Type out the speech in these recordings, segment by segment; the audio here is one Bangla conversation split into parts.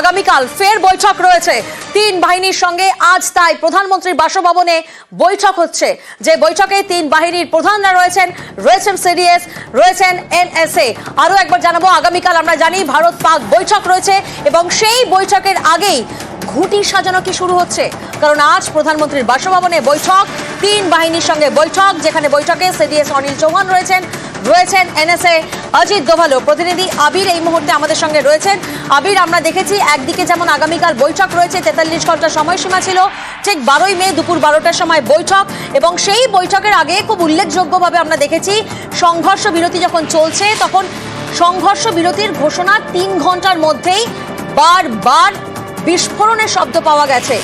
আগামীকাল ফের বৈঠক রয়েছে। তিন বাহিনীর সঙ্গে আজ তাই প্রধানমন্ত্রীর বাসভবনে বৈঠক হচ্ছে। যে বৈঠকে তিন বাহিনীর প্রধানরা রয়েছেন রয়েছেন সিডিএস, রয়েছেন এনএসএ। আরও একবার জানাব, আগামীকাল আমরা জানি ভারত পাক বৈঠক রয়েছে এবং সেই বৈঠকের আগেই ঘুটি সাজানো কি শুরু হচ্ছে। কারণ আজ প্রধানমন্ত্রীর বাসভবনে বৈঠক, তিন বাহিনীর সঙ্গে বৈঠক, যেখানে বৈঠকে সিডিএস অনিল চৌহান রয়েছেন রয়েছেন এনএসএ অজিত দোভালো প্রতিনিধি আবির এই মুহূর্তে আমাদের সঙ্গে রয়েছেন। আবির, আমরা দেখেছি একদিকে যেমন আগামীকাল বৈঠক রয়েছে, তেতাল্লিশ ঘণ্টা সময়সীমা ছিল, ঠিক বারোই মে দুপুর বারোটার সময় বৈঠক এবং সেই বৈঠকের আগে খুব উল্লেখযোগ্যভাবে আমরা দেখেছি সংঘর্ষ বিরতি যখন চলছে, তখন সংঘর্ষ বিরতির ঘোষণা তিন ঘণ্টার মধ্যেই বারবার বিস্ফোরণের শব্দ পাওয়া গেছে।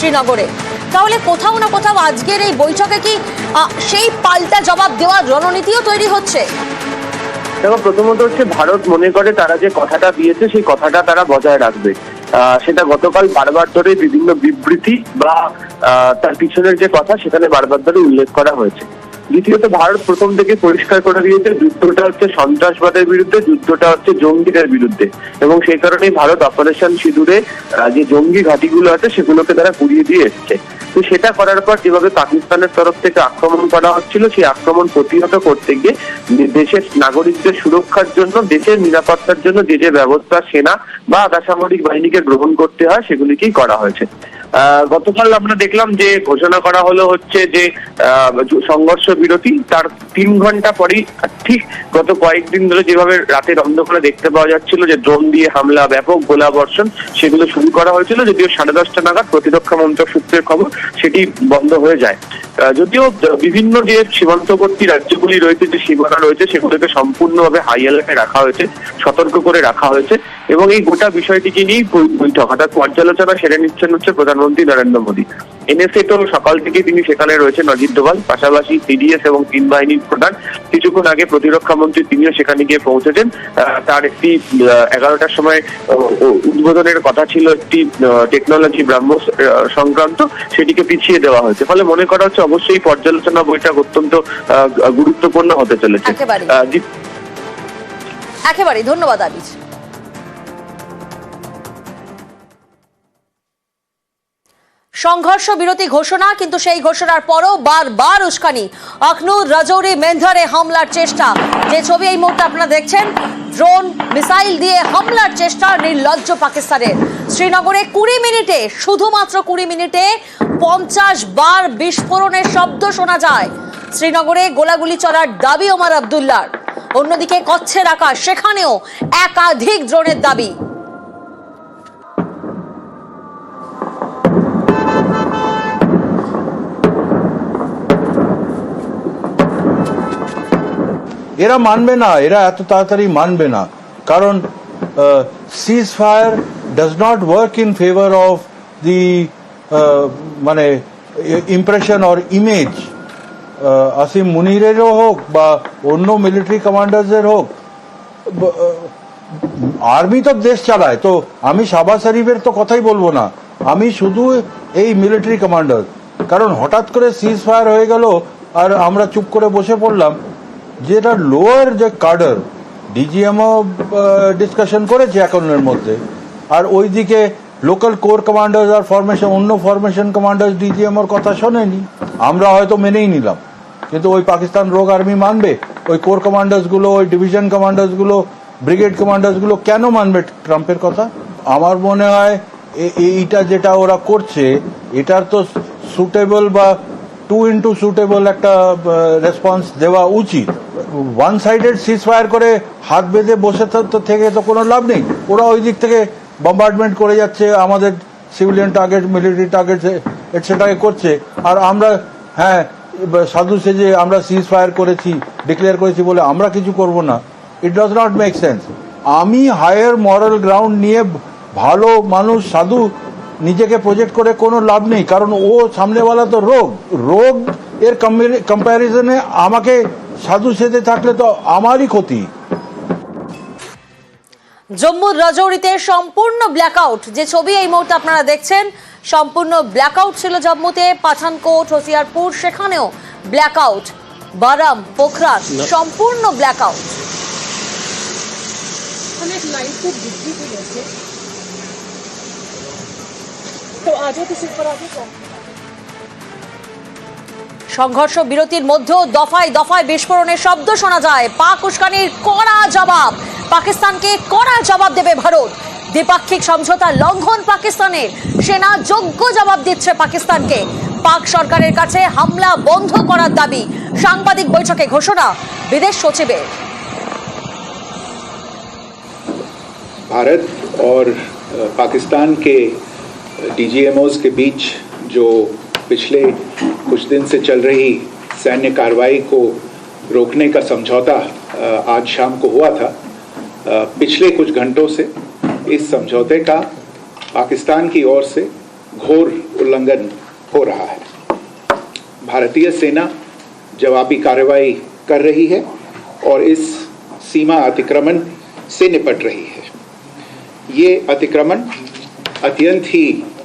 শ্রীনগরে। তাহলে কোথাও না কোথাও আজকের এই বৈঠকে কি সেই পাল্টা জবাব দেওয়ার রণনীতিও তৈরি হচ্ছে? দেখো, প্রথমত হচ্ছে ভারত মনে করে তারা যে কথাটা দিয়েছে, সেই কথাটা তারা বজায় রাখবে। সেটা গতকাল বারবার ধরে বিভিন্ন বিবৃতি বা তার পিছনের যে কথা, সেখানে বারবার ধরে উল্লেখ করা হয়েছে। দ্বিতীয়ত ভারত প্রথম থেকে পরিষ্কার করে দিয়েছে, যুদ্ধটা হচ্ছে সন্ত্রাসবাদের বিরুদ্ধে, যুদ্ধটা হচ্ছে জঙ্গিদের বিরুদ্ধে। এবং সেই কারণেই ভারত অপারেশন সিঁদুরে যে জঙ্গি ঘাঁটিগুলো আছে, সেগুলোকে তারা পুড়িয়ে দিয়ে এসছে। তো সেটা করার পর যেভাবে পাকিস্তানের তরফ থেকে আক্রমণ করা হচ্ছিল, সেই আক্রমণ প্রতিহত করতে গিয়ে দেশের নাগরিকদের সুরক্ষার জন্য, দেশের নিরাপত্তার জন্য যে যে ব্যবস্থা সেনা বা আধা সামরিক বাহিনীকে গ্রহণ করতে হয়, সেগুলিকেই করা হয়েছে। গতকাল আমরা দেখলাম যে ঘোষণা করা হলো হচ্ছে যে সংঘর্ষ বিরতি, তার তিন ঘণ্টা পরেই ঠিক গত কয়েকদিন ধরে যেভাবে রাতের অন্ধকারে দেখতে পাওয়া যাচ্ছিল যে ড্রোন দিয়ে হামলা, ব্যাপক গোলা বর্ষণ সেগুলো শুরু করা হয়েছিল, যদিও সাড়ে দশটা নাগাদ প্রতিরক্ষা মন্ত্রক সূত্রের খবর সেটি বন্ধ হয়ে যায়। যদিও বিভিন্ন যে সীমান্তবর্তী রাজ্যগুলি রয়েছে, যে সীমানা রয়েছে, সেগুলোকে সম্পূর্ণভাবে হাই এলাকায় রাখা হয়েছে, সতর্ক করে রাখা হয়েছে, এবং এই গোটা বিষয়টিকে নিয়েই বৈঠক। অর্থাৎ পর্যালোচনা সেরে নিচ্ছেন হচ্ছে প্রধানমন্ত্রী নরেন্দ্র মোদী। এনএসএ তো সকাল থেকে তিনি সেখানে রয়েছেন অজিত দোভাল পাশাপাশি সিডিএস এবং তিন বাহিনীর প্রধান। কিছুক্ষণ আগে প্রতিরক্ষা মন্ত্রী তিনিও সেখানে গিয়ে পৌঁছেছেন। তার একটি এগারোটার সময় উদ্বোধনের কথা ছিল একটি টেকনোলজি ব্রাহ্মস সংক্রান্ত সেটিকে পিছিয়ে দেওয়া হয়েছে। ফলে মনে করা হচ্ছে অবশ্যই পর্যালোচনা বৈঠক অত্যন্ত গুরুত্বপূর্ণ হতে চলেছে। একেবারেই ধন্যবাদ আবির। সংঘর্ষ বিরতি ঘোষণা, কিন্তু সেই ঘোষণার পরও বারবার উস্কানি। আখনুর রাজৌরি মেন্ধারে হামলার চেষ্টা। যে ছবি এই মুহূর্তে আপনারা দেখছেন, ড্রোন, মিসাইল দিয়ে হামলার চেষ্টা নির্লজ্জ পাকিস্তানের। শ্রীনগরে কুড়ি মিনিটে, শুধুমাত্র কুড়ি মিনিটে পঞ্চাশ বার বিস্ফোরণের শব্দ শোনা যায়। শ্রীনগরে গোলাগুলি চলার দাবি ওমর আবদুল্লার। অন্যদিকে কচ্ছের আকাশ, সেখানেও একাধিক ড্রোনের দাবি। এরা মানবে না, এরা এত তাড়াতাড়ি মানবে না। কারণ ceasefire does not work in favour of the মানে ইমপ্রেশন অর ইমেজ আসিম মুনিরেরও হোক বা অন্য মিলিটারি কমান্ডার্সের হোক। আর্মি তো দেশ চালায়, তো আমি শাবাজ শরীফের তো কথাই বলব না। আমি শুধু এই মিলিটারি কমান্ডার কারণ হঠাৎ করে সিজ ফায়ার হয়ে গেল, আর আমরা চুপ করে বসে পড়লাম। যেটা লোয়ার যে কার্ডার ডিজিএমও ডিসকাশন করেছে এখনের মধ্যে। আর ওইদিকে লোকাল কোর কমান্ডার্স আর ফরমেশন অন্য ফরমেশন কমান্ডার্স ডিজিএমওর কথা শোনেনি। আমরা হয়তো মেনেই নিলাম। কিন্তু ওই পাকিস্তান রোগ আর্মি মানবে, ওই কোর কমান্ডার্সগুলো ওই ডিভিশন কমান্ডার্সগুলো ব্রিগেড কমান্ডার্সগুলো কেন মানবে ট্রাম্পের কথা? আমার মনে হয় এইটা যেটা ওরা করছে, এটার তো সুটেবল বা টু ইন্টু সুটেবল একটা রেসপন্স দেওয়া উচিত। ওয়ান সাইডেড সিজ ফায়ার করে হাত বেঁধে বসে থেকে তো কোনো লাভ নেই। ওরা ওই দিক থেকে বম্বার্ডমেন্ট করে যাচ্ছে, আমাদের সিভিলিয়ান টার্গেট মিলিটারি টার্গেট এটসেটাকে করছে। আর আমরা হ্যাঁ সাধু সেজে আমরা সিজ ফায়ার করেছি ডিক্লেয়ার করেছি বলে আমরা কিছু করব না। It does not make sense আমি হায়ার মরাল গ্রাউন্ড নিয়ে ভালো মানুষ, সাধু নিজেকে প্রজেক্ট করে কোনো লাভ নেই কারণ ও সামনেওয়ালা তো রোগ। রোগ এর কম্প্যারিজনে আমাকে সাধু সেজে থাকলে তো আমারই ক্ষতি। জম্মুর রাজৌরিতে সম্পূর্ণ ব্ল্যাকআউট যে ছবি এই মুহূর্তে আপনারা দেখছেন সম্পূর্ণ ব্ল্যাকআউট ছিল জম্মুতে। পাঠানকোট হোসিয়ারপুর সেখানেও ব্ল্যাকআউট বারাম পোখরান সম্পূর্ণ ব্ল্যাকআউট অনেক লাইট খুব গেছে সংঘর্ষ বিরতির মধ্যেও দফায় দফায় বিস্ফোরণের শব্দ শোনা যায় পাক উস্কানির কড়া জবাব পাকিস্তানকে কড়া জবাব দেবে ভারত দ্বিপাক্ষিক সমঝোতা লঙ্ঘন পাকিস্তানের সেনা যোগ্য জবাব দিচ্ছে পাকিস্তানকে পাক সরকারের কাছে হামলা বন্ধ করার দাবি সাংবাদিক বৈঠকে ঘোষণা বিদেশ সচিবের भारत और अ, पाकिस्तान के डीजीएमओज के बीच जो पिछले कुछ दिन से चल रही सैन्य कार्रवाई को रोकने का समझौता आज शाम को हुआ था। पिछले कुछ घंटों से इस समझौते का पाकिस्तान की ओर से घोर उल्लंघन हो रहा है। भारतीय सेना जवाबी कार्रवाई कर रही है और इस सीमा अतिक्रमण से निपट रही है। ये अतिक्रमण अत्यंत ही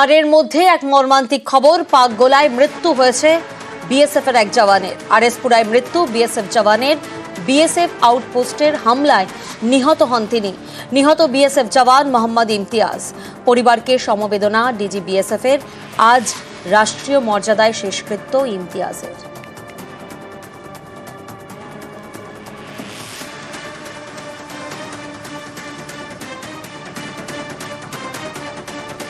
আর এর মধ্যে এক মর্মান্তিক খবর, পাক গোলায় মৃত্যু হয়েছে বিএসএফ এর এক জওয়ানের। আর আরএসপুরায় মৃত্যু বিএসএফ জওয়ানের। বিএসএফ আউটপোস্টের হামলায় নিহত হন তিনি। নিহত বিএসএফ জওয়ান মোহাম্মদ ইমতিয়াজ। পরিবারকে সমবেদনা, ডিজি বিএসএফ এর আজ রাষ্ট্রীয় মর্যাদায় শেষকৃত্য ইমতিয়াজের।